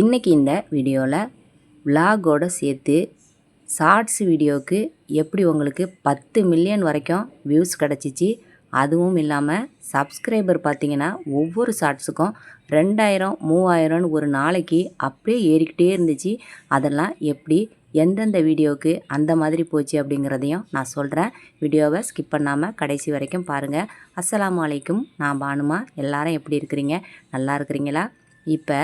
இன்றைக்கி இந்த வீடியோவில் விலாகோடு சேர்த்து ஷார்ட்ஸ் வீடியோவுக்கு எப்படி உங்களுக்கு பத்து மில்லியன் வரைக்கும் வியூஸ் கிடச்சிச்சு அதுவும் இல்லாமல் சப்ஸ்கிரைபர் பார்த்திங்கன்னா ஒவ்வொரு ஷார்ட்ஸுக்கும் ரெண்டாயிரம் மூவாயிரம்னு ஒரு நாளைக்கு அப்படியே ஏறிக்கிட்டே இருந்துச்சு. அதெல்லாம் எப்படி எந்தெந்த வீடியோவுக்கு அந்த மாதிரி போச்சு அப்படிங்கிறதையும் நான் சொல்கிறேன் வீடியோவை ஸ்கிப் பண்ணாமல் கடைசி வரைக்கும் பாருங்கள் அஸ்லாம் வலைக்கும் நான் பானுமா எல்லாரும் எப்படி இருக்கிறீங்க? நல்லா இருக்கிறீங்களா? இப்போ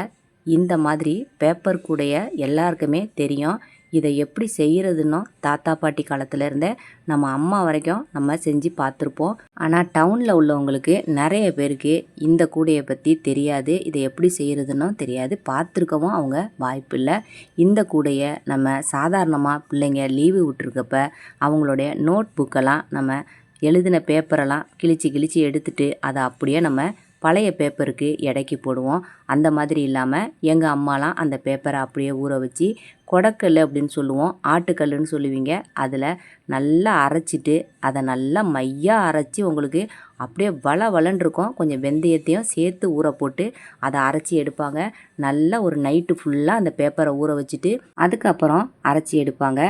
இந்த மாதிரி பேப்பர் கூடைய எல்லாருக்குமே தெரியும். இதை எப்படி செய்கிறதுன்னோ தாத்தா பாட்டி காலத்துலேருந்தே நம்ம அம்மா வரைக்கும் நம்ம செஞ்சு பார்த்துருப்போம். ஆனால் டவுனில் உள்ளவங்களுக்கு நிறைய பேருக்கு இந்த கூடையை பற்றி தெரியாது. இதை எப்படி செய்கிறதுன்னும் தெரியாது. பார்த்துருக்கவும் அவங்க வாய்ப்பு இல்லை. இந்த கூடையை நம்ம சாதாரணமாக பிள்ளைங்க லீவு விட்டுருக்கப்ப அவங்களுடைய நோட் புக்கெல்லாம் நம்ம எழுதின பேப்பரெல்லாம் கிழிச்சு கிழிச்சு எடுத்துட்டு அதை அப்படியே நம்ம பழைய பேப்பருக்கு எடைக்கு போடுவோம். அந்த மாதிரி இல்லாமல் எங்கள் அம்மாலாம் அந்த பேப்பரை அப்படியே ஊற வச்சு கொடக்கல் அப்படின்னு சொல்லுவோம். ஆட்டுக்கல்லுன்னு சொல்லுவீங்க. அதில் நல்லா அரைச்சிட்டு அதை நல்லா மையாக அரைச்சி உங்களுக்கு அப்படியே வள வளன்ருக்கும். கொஞ்சம் வெந்தயத்தையும் சேர்த்து ஊற போட்டு அதை அரைச்சி எடுப்பாங்க. நல்லா ஒரு நைட்டு ஃபுல்லாக அந்த பேப்பரை ஊற வச்சுட்டு அதுக்கப்புறம் அரைச்சி எடுப்பாங்க.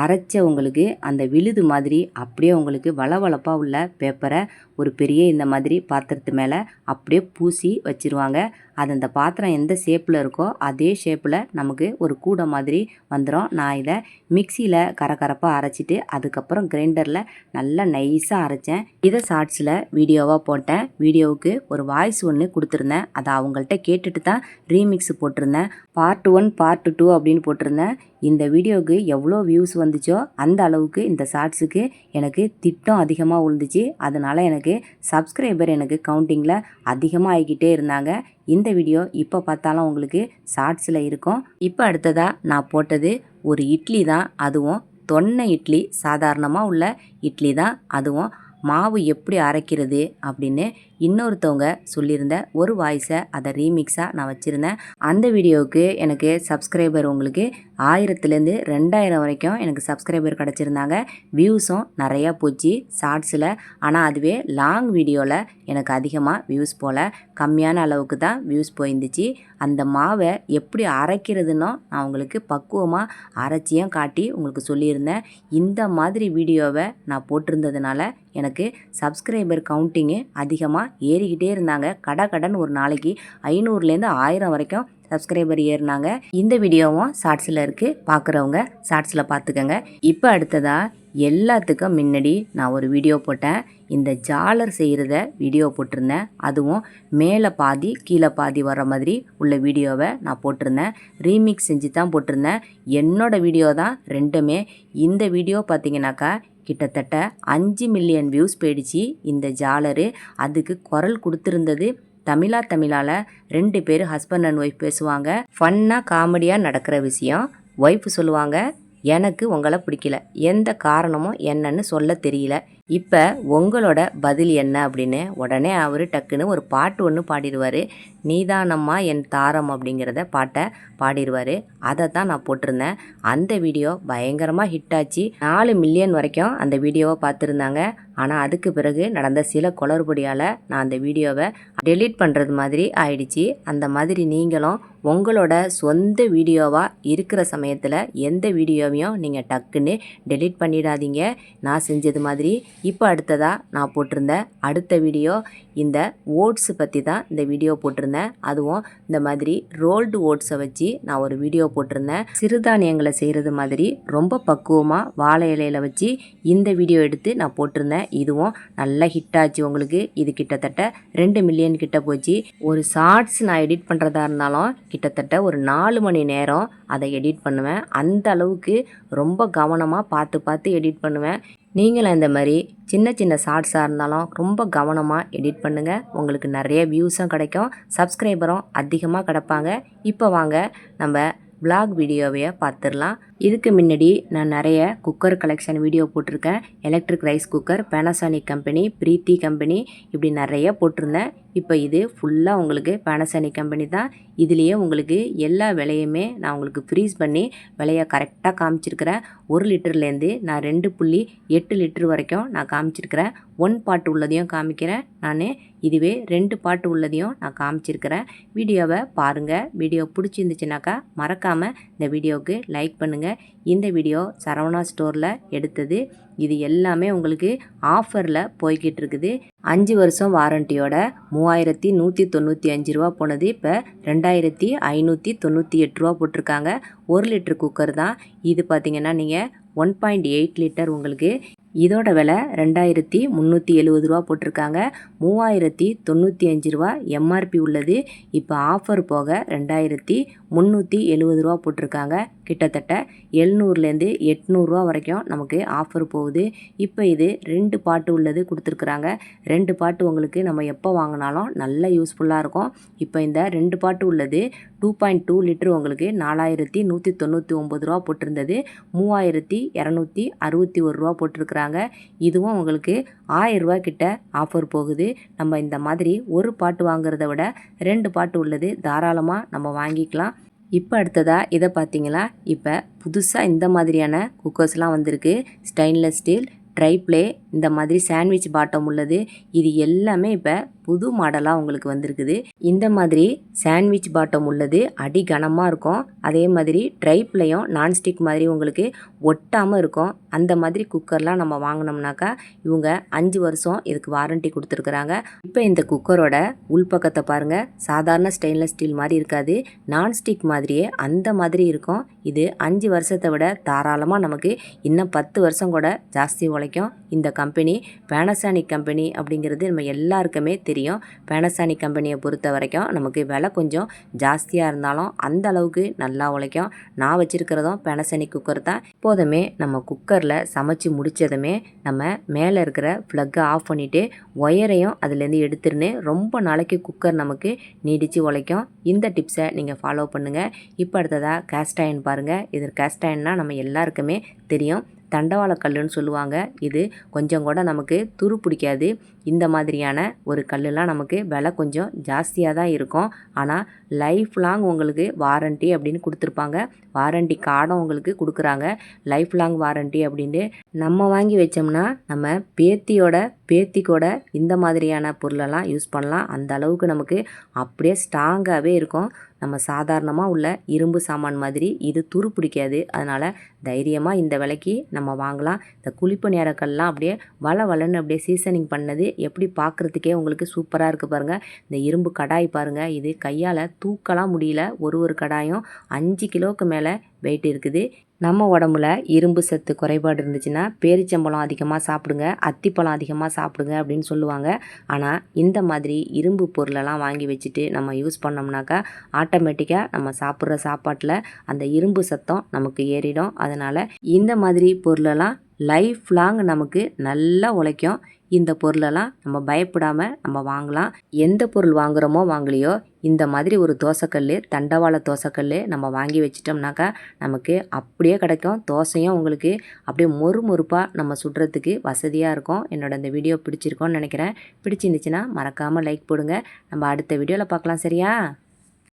அரைச்ச உங்களுக்கு அந்த விழுது மாதிரி அப்படியே உங்களுக்கு வளவளப்பாக உள்ள பேப்பரை ஒரு பெரிய இந்த மாதிரி பாத்திரத்து மேலே அப்படியே பூசி வச்சிருவாங்க. அது அந்த பாத்திரம் எந்த ஷேப்பில் இருக்கோ அதே ஷேப்பில் நமக்கு ஒரு கூடை மாதிரி வந்துடும் நான் இதை மிக்சியில் கரகரப்பாக அரைச்சிட்டு அதுக்கப்புறம் கிரைண்டரில் நல்லா நைஸாக அரைச்சேன். இதை ஷார்ட்ஸில் வீடியோவாக போட்டேன். வீடியோவுக்கு ஒரு வாய்ஸ் ஒன்று கொடுத்துருந்தேன். அதை அவங்கள்ட்ட கேட்டுட்டு தான் ரீமிக்ஸ் போட்டிருந்தேன். பார்ட் ஒன் பார்ட் டூ அப்படின்னு போட்டிருந்தேன். இந்த வீடியோவுக்கு எவ்வளோ வியூஸ் வந்துச்சோ அந்த அளவுக்கு இந்த ஷார்ட்ஸுக்கு எனக்கு திட்டம் அதிகமாக விழுந்துச்சு அதனால் எனக்கு சப்ஸ்கிரைபர் எனக்கு கவுண்டிங்கில் அதிகமாக ஆகிக்கிட்டே இருந்தாங்க. இந்த வீடியோ இப்போ பார்த்தாலும் உங்களுக்கு ஷார்ட்ஸில் இருக்கும். இப்போ அடுத்ததாக நான் போட்டது ஒரு இட்லி தான் அதுவும் தொன்னை இட்லி சாதாரணமாக உள்ள இட்லி தான் அதுவும் மாவு எப்படி அரைக்கிறது அப்படின்னு இன்னொருத்தவங்க சொல்லியிருந்த ஒரு வாய்ஸை அதை ரீமிக்ஸாக நான் வச்சுருந்தேன். அந்த வீடியோவுக்கு எனக்கு சப்ஸ்கிரைபர் உங்களுக்கு ஆயிரத்துலேருந்து ரெண்டாயிரம் வரைக்கும் எனக்கு சப்ஸ்கிரைபர் கிடச்சிருந்தாங்க. வியூஸும் நிறையா போச்சு ஷார்ட்ஸில் ஆனால் அதுவே லாங் வீடியோவில் எனக்கு அதிகமாக வியூஸ் போல். கம்மியான அளவுக்கு தான் வியூஸ் போயிருந்துச்சு. அந்த மாவை எப்படி அரைக்கிறதுனோ நான் உங்களுக்கு பக்குவமாக அரைச்சியும் காட்டி உங்களுக்கு சொல்லியிருந்தேன். இந்த மாதிரி வீடியோவை நான் போட்டிருந்ததுனால எனக்கு சப்ஸ்கிரைபர் கவுண்டிங்கு அதிகமாக ஏறிக்கிட்டே இருந்தாங்க. கடை கடன் ஒரு நாளைக்கு ஐநூறுலேருந்து ஆயிரம் வரைக்கும் சப்ஸ்கிரைபர் ஏறினாங்க. இந்த வீடியோவும் ஷார்ட்ஸில் இருக்குது பார்க்குறவங்க ஷார்ட்ஸில் பார்த்துக்கோங்க இப்போ அடுத்ததாக எல்லாத்துக்கும் முன்னாடி நான் ஒரு வீடியோ போட்டேன். இந்த ஜாலர் செய்கிறத வீடியோ போட்டிருந்தேன். அதுவும் மேலே பாதி கீழே பாதி வர மாதிரி உள்ள வீடியோவை நான் போட்டிருந்தேன். ரீமிக்ஸ் செஞ்சு தான் போட்டிருந்தேன். என்னோடய வீடியோ தான் ரெண்டுமே. இந்த வீடியோ பார்த்தீங்கன்னாக்கா கிட்டத்தட்ட அஞ்சு மில்லியன் வியூஸ் போயிடுச்சு இந்த ஜாலரு அதுக்கு குரல் கொடுத்துருந்தது தமிழா தமிழால் ரெண்டு பேர் ஹஸ்பண்ட் அண்ட் ஒய்ஃப் பேசுவாங்க. ஃபன்னாக காமெடியாக நடக்கிற விஷயம். ஒய்ஃப் சொல்லுவாங்க எனக்கு உங்களை பிடிக்கல. எந்த காரணமும் என்னன்னு சொல்ல தெரியல. இப்போ உங்களோட பதில் என்ன அப்படின்னு உடனே அவர் டக்குன்னு ஒரு பாட்டு ஒன்று பாடிடுவார். நீதானம்மா என் தாரம் அப்படிங்கிறத பாட்டை பாடிடுவார். அதை தான் நான் போட்டிருந்தேன். அந்த வீடியோ பயங்கரமாக ஹிட் ஆச்சு. நாலு மில்லியன் வரைக்கும் அந்த வீடியோவை பார்த்துருந்தாங்க. ஆனால் அதுக்கு பிறகு நடந்த சில குளறுபடியால் நான் அந்த வீடியோவை டெலீட் பண்ணுறது மாதிரி ஆயிடுச்சு. அந்த மாதிரி நீங்களும் உங்களோட சொந்த வீடியோவாக இருக்கிற சமயத்தில் எந்த வீடியோவையும் நீங்கள் டக்குன்னு டெலீட் பண்ணிடாதீங்க. நான் செஞ்சது மாதிரி இப்போ அடுத்ததாக நான் போட்டிருந்த அடுத்த வீடியோ இந்த ஓட்ஸ் பற்றி தான் இந்த வீடியோ போட்டிருந்தேன். அதுவும் இந்த மாதிரி ரோல்டு ஓட்ஸை வச்சு நான் ஒரு வீடியோ போட்டிருந்தேன். சிறுதானியங்களை செய்கிறது மாதிரி ரொம்ப பக்குவமாக வாழை இலையில வச்சு இந்த வீடியோ எடுத்து நான் போட்டிருந்தேன். இதுவும் நல்லா ஹிட் ஆச்சு உங்களுக்கு. இது கிட்டத்தட்ட ரெண்டு மில்லியன் கிட்ட போச்சு. ஒரு ஷார்ட்ஸ் நான் எடிட் பண்ணுறதா இருந்தாலும் கிட்டத்தட்ட ஒரு நாலு மணி நேரம் அதை எடிட் பண்ணுவேன். அந்த அளவுக்கு ரொம்ப கவனமாக பார்த்து பார்த்து எடிட் பண்ணுவேன். நீங்களும் இந்த மாதிரி சின்ன சின்ன ஷார்ட்ஸாக இருந்தாலும் ரொம்ப கவனமாக எடிட் பண்ணுங்கள் உங்களுக்கு நிறைய வியூஸும் கிடைக்கும். சப்ஸ்கிரைபரும் அதிகமாக கிடப்பாங்க. இப்போ வாங்க நம்ம பிளாக் வீடியோவையே பார்த்துடலாம். இதுக்கு முன்னாடி நான் நிறைய குக்கர் கலெக்ஷன் வீடியோ போட்டிருக்கேன். Electric rice cooker Panasonic company Preethi company இப்படி நிறைய போட்டிருந்தேன். இப்போ இது ஃபுல்லாக உங்களுக்கு பேனசனிக் கம்பெனி தான். இதுலேயே உங்களுக்கு எல்லா விலையுமே நான் உங்களுக்கு ஃப்ரீஸ் பண்ணி விலையை கரெக்டாக காமிச்சிருக்கிறேன். ஒரு லிட்டர்லேருந்து நான் ரெண்டு புள்ளி எட்டு லிட்டர் வரைக்கும் நான் காமிச்சிருக்கிறேன். ஒன் பாட்டு உள்ளதையும் காமிக்கிறேன். நான் இதுவே ரெண்டு பாட்டு உள்ளதையும் நான் காமிச்சிருக்கிறேன். வீடியோவை பாருங்கள் வீடியோ பிடிச்சிருந்துச்சுனாக்கா மறக்காமல் இந்த வீடியோவுக்கு லைக் பண்ணுங்கள் இந்த வீடியோ சரவணா ஸ்டோரில் எடுத்தது. இது எல்லாமே உங்களுக்கு ஆஃபரில் போய்கிட்டு இருக்குது அஞ்சு வருஷம் வாரண்டியோட மூவாயிரத்தி நூற்றி தொண்ணூற்றி அஞ்சு ரூபா போனது. இப்போ ரெண்டாயிரத்தி ஐநூற்றி தொண்ணூற்றி எட்டு ரூபா போட்டிருக்காங்க. ஒரு லிட்டர் குக்கர் தான். இது பார்த்தீங்கன்னா நீங்கள் ஒன் பாயிண்ட் எயிட் லிட்டர் உங்களுக்கு இதோட விலை ரெண்டாயிரத்தி முந்நூற்றி எழுபது ரூபா போட்டிருக்காங்க. மூவாயிரத்தி தொண்ணூற்றி அஞ்சு ரூபா எம்ஆர்பி உள்ளது. இப்போ ஆஃபர் போக ரெண்டாயிரத்தி முந்நூற்றி எழுபது ரூபா போட்டிருக்காங்க. கிட்டத்தட்ட எழுநூறுலேருந்து எட்நூறுரூவா வரைக்கும் நமக்கு ஆஃபர் போகுது. இப்போ இது ரெண்டு பாட்டு உள்ளது கொடுத்துருக்குறாங்க. ரெண்டு பாட்டு உங்களுக்கு நம்ம எப்போ வாங்கினாலும் நல்ல யூஸ்ஃபுல்லாக இருக்கும். இப்போ இந்த ரெண்டு பாட்டு உள்ளது டூ பாயிண்ட் டூ லிட்டர் உங்களுக்கு நாலாயிரத்தி நூற்றி தொண்ணூற்றி ஒம்பது ரூபா போட்டிருந்தது. மூவாயிரத்தி இரநூத்தி அறுபத்தி ஒரு ரூபா போட்டிருக்கிறாங்க. இதுவும் உங்களுக்கு ஆயிரரூவா கிட்ட ஆஃபர் போகுது. நம்ம இந்த மாதிரி ஒரு பாட்டு வாங்குறத விட ரெண்டு பாட்டு உள்ளது தாராளமாக நம்ம வாங்கிக்கலாம். இப்போ அடுத்ததாக இதை பார்த்தீங்களா? இப்போ புதுசாக இந்த மாதிரியான குக்கர்ஸ்லாம் வந்திருக்கு. ஸ்டெயின்லெஸ் ஸ்டீல் ட்ரை ப்ளே இந்த மாதிரி சாண்ட்விச் பாட்டம் உள்ளது. இது எல்லாமே இப்போ புது மாடலாக உங்களுக்கு வந்திருக்குது. இந்த மாதிரி சாண்ட்விச் பாட்டம் உள்ளது. அடி கனமாக இருக்கும். அதே மாதிரி ட்ரைப்லையும் நான்ஸ்டிக் மாதிரி உங்களுக்கு ஒட்டாமல் இருக்கும். அந்த மாதிரி குக்கர்லாம் நம்ம வாங்கினோம்னாக்கா இவங்க அஞ்சு வருஷம் இதுக்கு வாரண்ட்டி கொடுத்துருக்குறாங்க. இப்போ இந்த குக்கரோட உள்பக்கத்தை பாருங்கள் சாதாரண ஸ்டெயின்லெஸ் ஸ்டீல் மாதிரி இருக்காது. நான்ஸ்டிக் மாதிரியே அந்த மாதிரி இருக்கும். இது அஞ்சு வருஷத்தை விட தாராளமாக நமக்கு இன்னும் பத்து வருஷம் கூட ஜாஸ்தி உழைக்கும். இந்த கம்பெனி பேனசானிக் கம்பெனி அப்படிங்கிறது நம்ம எல்லாருக்குமே தெரியும். பேனசானிக் கம்பெனியை பொறுத்த வரைக்கும் நமக்கு விலை கொஞ்சம் ஜாஸ்தியாக இருந்தாலும் அந்த அளவுக்கு நல்லா உழைக்கும். நான் வச்சுருக்கிறதும் பேனசானிக் குக்கர் தான். இப்போதுமே நம்ம குக்கரில் சமைச்சு முடித்ததுமே நம்ம மேலே இருக்கிற ப்ளக்கை ஆஃப் பண்ணிவிட்டு ஒயரையும் அதுலேருந்து எடுத்துருன்னு ரொம்ப நாளைக்கு குக்கர் நமக்கு நீடித்து உழைக்கும். இந்த டிப்ஸை நீங்கள் ஃபாலோ பண்ணுங்கள் இப்போ அடுத்ததாக கேஸ்டாயின் பாருங்கள் இது கேஸ்டாயின்னா நம்ம எல்லாருக்குமே தெரியும். தண்டவாளக்கல்லுன்னு சொல்லுவாங்க. இது கொஞ்சம் கூட நமக்கு துரு பிடிக்காது. இந்த மாதிரியான ஒரு கல்லுலாம் நமக்கு விலை கொஞ்சம் ஜாஸ்தியாக தான் இருக்கும். ஆனால் லைஃப் லாங் உங்களுக்கு வாரண்ட்டி அப்படின்னு கொடுத்துருப்பாங்க. வாரண்ட்டி கார்டும் உங்களுக்கு கொடுக்குறாங்க. லைஃப் லாங் வாரண்ட்டி அப்படின்ட்டு நம்ம வாங்கி வச்சோம்னா நம்ம பேத்தியோட பேத்திக்கோட இந்த மாதிரியான பொருளெல்லாம் யூஸ் பண்ணலாம். அந்த அளவுக்கு நமக்கு அப்படியே ஸ்ட்ராங்காகவே இருக்கும். நம்ம சாதாரணமாக உள்ள இரும்பு சாமான் மாதிரி இது துரு பிடிக்காது. அதனால் தைரியமாக இந்த விலைக்கு நம்ம வாங்கலாம். இந்த குளிப்பு நேரங்கள்லாம் அப்படியே வள வளன்னு அப்படியே சீசனிங் பண்ணது எப்படி பார்க்குறதுக்கே உங்களுக்கு சூப்பராக இருக்குது பாருங்கள் இந்த இரும்பு கடாய் பாருங்கள் இது கையால் தூக்கலாம் முடியல. ஒரு ஒரு கடாயும் அஞ்சு கிலோவுக்கு மேலே வெயிட் இருக்குது. நம்ம உடம்புல இரும்பு சத்து குறைபாடு இருந்துச்சுன்னா பேரிச்சம்பழம் அதிகமாக சாப்பிடுங்க அத்திப்பழம் அதிகமாக சாப்பிடுங்க அப்படின்னு சொல்லுவாங்க. ஆனால் இந்த மாதிரி இரும்பு பொருளெல்லாம் வாங்கி வச்சுட்டு நம்ம யூஸ் பண்ணோம்னாக்கா ஆட்டோமேட்டிக்காக நம்ம சாப்பிட்ற சாப்பாட்டில் அந்த இரும்பு சத்தம் நமக்கு ஏறிடும். அதனால் இந்த மாதிரி பொருளெல்லாம் லைஃப் லாங் நமக்கு நல்லா உழைக்கும். இந்த பொருளெல்லாம் நம்ம பயப்படாமல் நம்ம வாங்கலாம். எந்த பொருள் வாங்குகிறோமோ வாங்கலையோ இந்த மாதிரி ஒரு தோசைக்கல் தண்டவாள தோசைக்கல் நம்ம வாங்கி வச்சிட்டோம்னாக்கா நமக்கு அப்படியே கிடைக்கும். தோசையும் உங்களுக்கு அப்படியே மொறு மொறுப்பாக நம்ம சுடுறதுக்கு வசதியாக இருக்கும். என்னோட இந்த வீடியோ பிடிச்சிருக்கோன்னு நினைக்கிறேன். பிடிச்சிருந்துச்சுன்னா மறக்காமல் லைக் போடுங்க. நம்ம அடுத்த வீடியோவில் பார்க்கலாம் சரியா?